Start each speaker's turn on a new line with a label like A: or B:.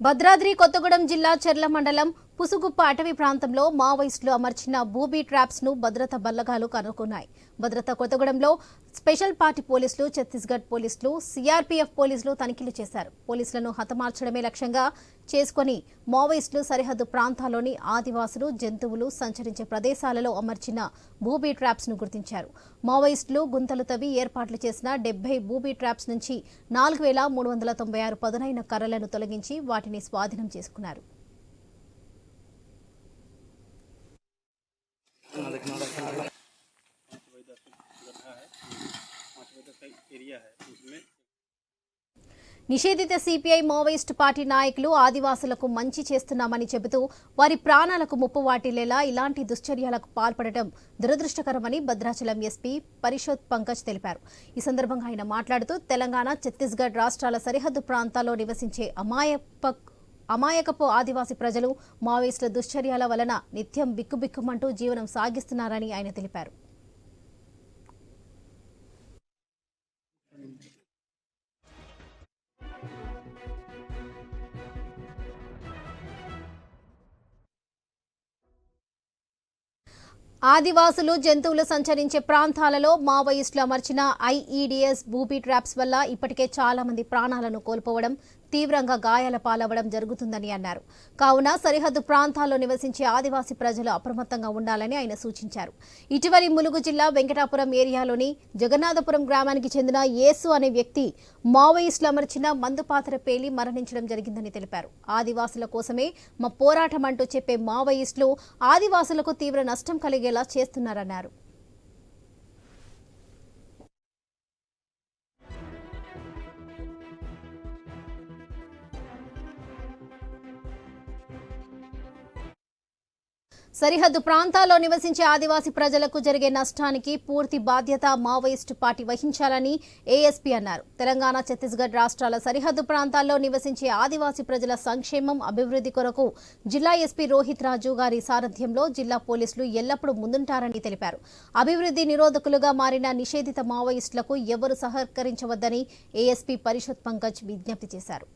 A: భద్రాద్రి కొత్తగూడెం జిల్లా చెర్ల మండలం పుసుగుప్ప అటవీ ప్రాంతంలో మావోయిస్టులు అమర్చిన బూబీ ట్రాప్స్ను భద్రత బల్లగాలు కనుక్కున్నాయి. భద్రత కొత్తగూడెంలో స్పెషల్ పార్టీ పోలీసులు ఛత్తీస్గఢ్ పోలీసులు సిఆర్పీఎఫ్ పోలీసులు తనిఖీలు చేశారు. పోలీసులను హతమార్చడమే లక్ష్యంగా చేసుకుని మావోయిస్టులు సరిహద్దు ప్రాంతాల్లోని ఆదివాసులు జంతువులు సంచరించే ప్రదేశాలలో అమర్చిన బూబీ ట్రాప్స్ను గుర్తించారు. మావోయిస్టులు గుంతలు తవ్వి ఏర్పాట్లు చేసిన డెబ్బై బూబీ ట్రాప్స్ నుంచి నాలుగు వేల మూడు వందల తొంభై ఆరు పదునైన కర్రలను తొలగించి వాటిని స్వాధీనం చేసుకున్నారు.
B: एरिया है उसमें
A: నిషేధిత సిపిఐ మావోయిస్టు పార్టీ నాయకులు ఆదివాసులకు మంచి చేస్తున్నామని చెబుతూ వారి ప్రాణాలకు ముప్పు వాటిల్లేలా ఇలాంటి దుశ్చర్యలకు పాల్పడటం దురదృష్టకరమని భద్రాచలం ఎస్పీ పరిషత్ పంకజ్ తెలిపారు ఈ సందర్భంగా ఆయన మాట్లాడుతూ తెలంగాణ ఛత్తీస్గఢ్ రాష్ట్రాల సరిహద్దు ప్రాంతాల్లో నివసించే అమాయప అమాయకపు ఆదివాసీ ప్రజలు మావోయిస్టుల దుశ్చర్యల వలన నిత్యం బిక్కుబిక్కుమంటూ జీవనం సాగిస్తున్నారని ఆయన తెలిపారు ఆదివాసులు జంతువులు సంచరించే ప్రాంతాలలో మావోయిస్టులు అమర్చిన ఐఈడిఎస్ బూబీ ట్రాప్స్ వల్ల ఇప్పటికే చాలా మంది ప్రాణాలను కోల్పోవడం తీవ్రంగా గాయాల పాలవడం జరుగుతుందని అన్నారు. కావున సరిహద్దు ప్రాంతాల్లో నివసించే ఆదివాసీ ప్రజలు అప్రమత్తంగా ఉండాలని ఆయన సూచించారు. ఇటీవలి ములుగు జిల్లా వెంకటాపురం ఏరియాలోని జగన్నాథపురం గ్రామానికి చెందిన యేసు అనే వ్యక్తి మావోయిస్టులు అమర్చిన మందుపాత్ర పేలి మరణించడం జరిగిందని తెలిపారు. ఆదివాసుల కోసమే మా పోరాటం అంటూ చెప్పే మావోయిస్టులు ఆదివాసులకు తీవ్ర నష్టం ఎలా చేస్తున్నారన్నారు. సరిహద్దు ప్రాంతాల్లో నివసించే ఆదివాసీ ప్రజలకు జరిగే నష్టానికి పూర్తి బాధ్యత మావోయిస్టు పార్టీ వహించాలని ఏఎస్పీ అన్నారు. తెలంగాణ ఛత్తీస్గఢ్ రాష్ట్రాల సరిహద్దు ప్రాంతాల్లో నివసించే ఆదివాసీ ప్రజల సంక్షేమం అభివృద్ధి కొరకు జిల్లా ఎస్పీ రోహిత్ రాజు గారి సారథ్యంలో జిల్లా పోలీసులు ఎల్లప్పుడూ ముందుంటారని తెలిపారు. అభివృద్ధి నిరోధకులుగా మారిన నిషేధిత మావోయిస్టులకు ఎవరు సహకరించవద్దని ఏఎస్పీ పరిషత్ పంకజ్ విజ్ఞప్తి చేశారు.